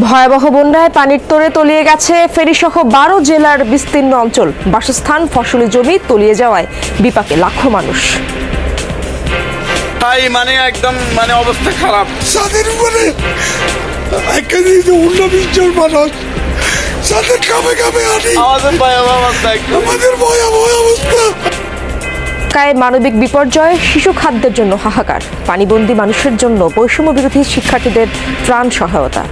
ভয়াবহ বন্যায় পানির তোড়ে তলিয়ে গেছে ফেরিসহ বারো জেলার বিস্তীর্ণ অঞ্চল। বাসস্থান ফসলি জমি তলিয়ে যাওয়ায় বিপাকে লাখো মানুষ। তাই মানে একদম মানে অবস্থা খারাপ। যাদের উপরে এখানে যে উনবিশ জন মানুষ যাদের কামে কামে আনি। আমাদের ভয়াবহ অবস্থা একদম। আমাদের ভয়াবহ অবস্থা কায় মানবিক বিপর্যয় শিশু খাদ্যের জন্য হাহাকার। পানিবন্দী মানুষের জন্য বৈষম্য বিরোধী শিক্ষার্থীদের ত্রাণ সহায়তা।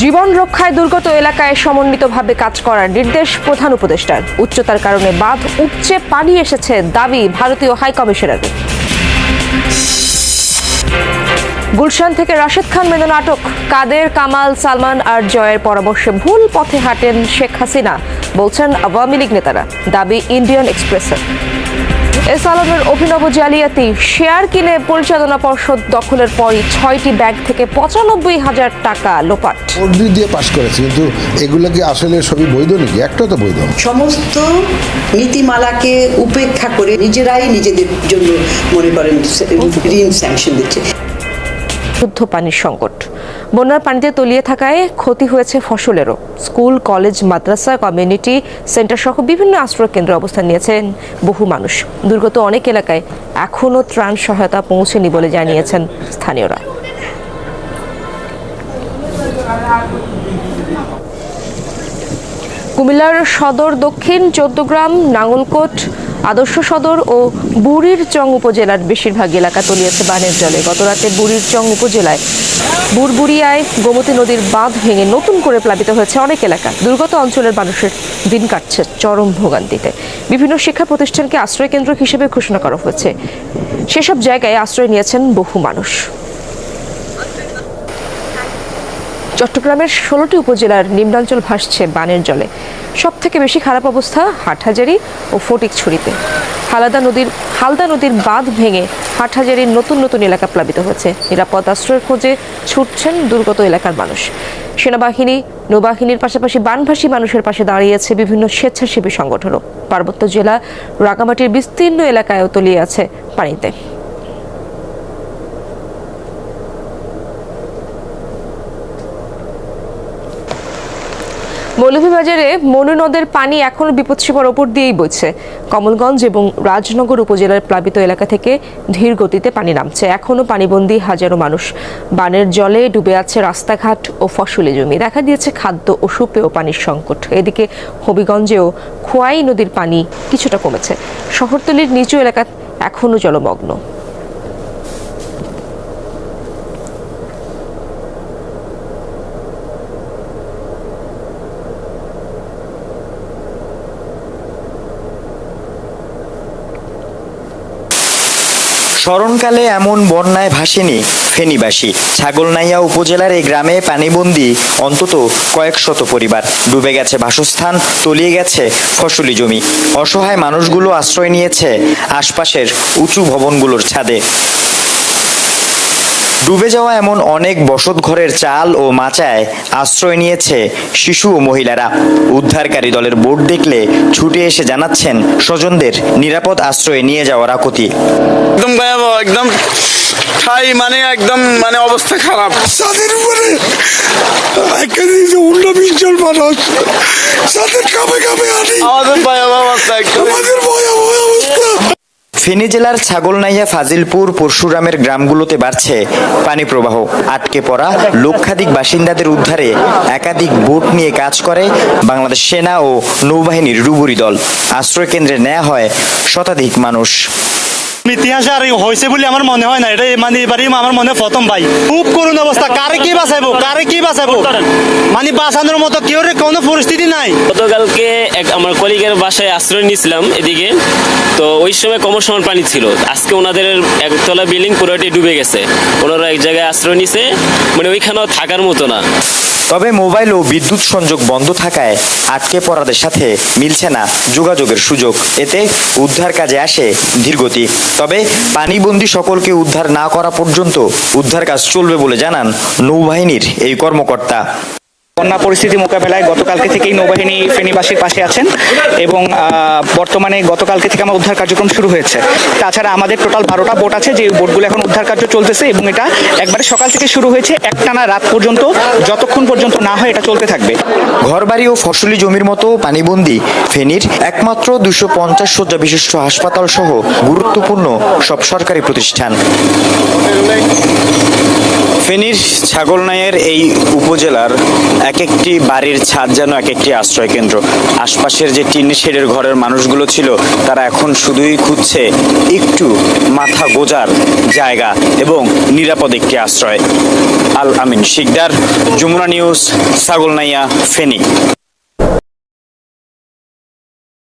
জীবন রক্ষায় দুর্গত এলাকায় সমন্বিতভাবে কাজ করার নির্দেশ প্রধান উপদেষ্টার। উচ্চতার কারণে বাঁধ উপচে পানি এসেছে দাবি ভারতীয় হাই কমিশনারের গুলশান থেকে রাশেদ খান মেনন আটক কাদের কামাল সালমান আর জয়ের পরামর্শে ভুল পথে হাঁটেন শেখ হাসিনা বলছেন আওয়ামী লীগ নেতারা দাবি ইন্ডিয়ান এক্সপ্রেসের। এস আলমের অভিনব জালিয়াতি শেয়ার কিনে পরিচালনা পর্ষদ দখলের পরই ছয়টি ব্যাংক থেকে পঁচানব্বই হাজার টাকা লোপাট। অর্ডি দিয়ে পাশ করেছে কিন্তু এগুলো কি আসলে সবই বৈধ নাকি? একটা তো বৈধ। সমস্ত নীতিমালাকে উপেক্ষা করে নিজেরাই নিজেদের জন্য মনে করেন ঋণ স্যাংশন দিচ্ছে। শুদ্ধ পানির সংকট। বন্যার পানিতে তলিয়ে থাকায় ক্ষতি হয়েছে ফসলেরও। School, college, madrasa, community centre সহ বিভিন্ন আশ্রয় কেন্দ্রে অবস্থান নিয়েছেন বহু মানুষ। দুর্গত অনেক এলাকায় এখনও ত্রাণ সহায়তা পৌঁছেনি বলে জানিয়েছেন স্থানীয়রা। কুমিল্লার সদর দক্ষিণ চৌদ্দগ্রাম, নাঙ্গলকোট আদর্শ সদর ও বুড়ির চং উপজেলার বেশিরভাগ এলাকা তলিয়েছে বানের জলে। গতরাতে বুড়ির চং উপজেলায় বুড়বুড়িয়ায় গোমতী নদীর বাঁধ ভেঙে নতুন করে প্লাবিত হয়েছে অনেক এলাকা। দুর্গত অঞ্চলের মানুষের দিন কাটছে চরম ভোগান্তিতে। বিভিন্ন শিক্ষা প্রতিষ্ঠানকে আশ্রয় কেন্দ্র হিসেবে ঘোষণা করা হয়েছে। সেসব জায়গায় আশ্রয় নিয়েছেন বহু মানুষ। চট্টগ্রামের ষোলোটি উপজেলার নিম্নাঞ্চল ভাসছে বানের জলে। সব থেকে বেশি খারাপ অবস্থা হাটহাজারি ও ফটিকছড়িতে হালাদা নদীর, হালদা নদীর বাঁধ ভেঙে হাটহাজারির নতুন নতুন এলাকা প্লাবিত হয়েছে। নিরাপদ আশ্রয়ের খোঁজে ছুটছেন দুর্গত এলাকার মানুষ। সেনাবাহিনী, নৌবাহিনীর পাশাপাশি বানভাসী মানুষের পাশে দাঁড়িয়েছে বিভিন্ন স্বেচ্ছাসেবী সংগঠনও। পার্বত্য জেলা রাঙামাটির বিস্তীর্ণ এলাকায়ও তলিয়ে আছে পানিতে। মৌলভীবাজারে মনু নদের পানি এখনও বিপদসীমার ওপর দিয়েই বইছে। কমলগঞ্জ এবং রাজনগর উপজেলার প্লাবিত এলাকা থেকে ধীর গতিতে পানি নামছে। এখনও পানিবন্দী হাজারো মানুষ। বানের জলে ডুবে আছে রাস্তাঘাট ও ফসলি জমি। দেখা দিয়েছে খাদ্য ও সুপেয় পানির সংকট। এদিকে হবিগঞ্জেও খোয়াই নদীর পানি কিছুটা কমেছে। শহরতলির নিচু এলাকা এখনও জলমগ্ন। স্মরণকালে এমন বন্যায় ভাসেনি ফেনীবাসী। ছাগলনাইয়া উপজেলার এই গ্রামে পানিবন্দি, অন্তত কয়েক শত পরিবার। ডুবে গেছে বাসস্থান, তলিয়ে গেছে ফসলি জমি। অসহায় মানুষগুলো আশ্রয় নিয়েছে আশপাশের উঁচু ভবনগুলোর ছাদে। ডুবে যাওয়া এমন অনেক বসত ঘরের চাল ও মাচায় আশ্রয় নিয়েছে শিশু ও মহিলারা। উদ্ধারকারী দলের বোর্ড দেখলে ছুটে এসে জানাচ্ছেন স্বজনদের নিরাপদ আশ্রয়ে নিয়ে যাওয়ার আকুতি একদম ভয়াবহ একদম ঠাই মানে একদম মানে অবস্থা খারাপ। যাদের উপরে এখানে যে উনবিশ জন মানুষ যাদের কামে কামে আনি। আমাদের ভয়াবহ অবস্থা একদম। আমাদের অবস্থা ফেনী জেলার ছাগলনাইয়া ফাজিলপুর পরশুরামের গ্রামগুলোতে বাড়ছে পানি প্রবাহ। আটকে পড়া লক্ষাধিক বাসিন্দাদের উদ্ধারে একাধিক বোট নিয়ে কাজ করে বাংলাদেশ সেনা ও নৌবাহিনীর রুবুরি দল। আশ্রয় কেন্দ্রে নেওয়া হয় শতাধিক মানুষ। ইতিহাসে আর হয়েছে বলে আমার মনে হয় না এটা মানে এবারই আমার মনে প্রথম ভাই। খুব করুণ অবস্থা। কারে কি বাঁচাবো কারে কি বাঁচাবো মানে বাঁচানোর মতো কেউ কোনো পরিস্থিতি নাই। গতকালকে এক আমার কলিগের বাসায় আশ্রয় নিয়েছিলাম এদিকে। তো ওই সময় কমর সমান পানি ছিল। আজকে ওনাদের একতলা বিল্ডিং পুরোটি ডুবে গেছে। ওনারা এক জায়গায় আশ্রয় নিছে। মানে ওইখানেও থাকার মতো না। তবে মোবাইল ও বিদ্যুৎ সংযোগ বন্ধ থাকায় আটকে পড়াদের সাথে মিলছে না যোগাযোগের সুযোগ। এতে উদ্ধার কাজে আসে ধীরগতি। তবে পানিবন্দি সকলকে উদ্ধার না করা পর্যন্ত উদ্ধার কাজ চলবে বলে জানান নৌবাহিনীর এই কর্মকর্তা। বন্যা পরিস্থিতি মোকাবেলায় গতকালকে থেকেই নৌবাহিনী ফেনীবাসীর পাশে আছেন এবং বর্তমানে গতকালকে থেকে আমার উদ্ধার কার্যক্রম শুরু হয়েছে। তাছাড়া আমাদের টোটাল বারোটা বোট আছে যে বোটগুলো এখন উদ্ধার কার্য চলতেছে এবং এটা একবারে সকাল থেকে শুরু হয়েছে একটানা রাত পর্যন্ত যতক্ষণ পর্যন্ত না হয় এটা চলতে থাকবে। ঘরবাড়ি ও ফসলি জমির মতো পানিবন্দী ফেনীর একমাত্র দুশো পঞ্চাশ শয্যা বিশিষ্ট হাসপাতাল সহ গুরুত্বপূর্ণ সব সরকারি প্রতিষ্ঠান। ফেনীর ছাগলনাইয়ের এই উপজেলার এক একটি বাড়ির ছাদ যেন এক একটি আশ্রয় কেন্দ্র আশপাশের যে টিন শেডের ঘরের মানুষগুলো ছিল, তারা এখন শুধুই খুঁজছে একটু মাথা গোজার জায়গা এবং নিরাপদ একটি আশ্রয়। আল আমিন, শিকদার, যমুনা নিউজ সাগলনাইয়া ফেনী।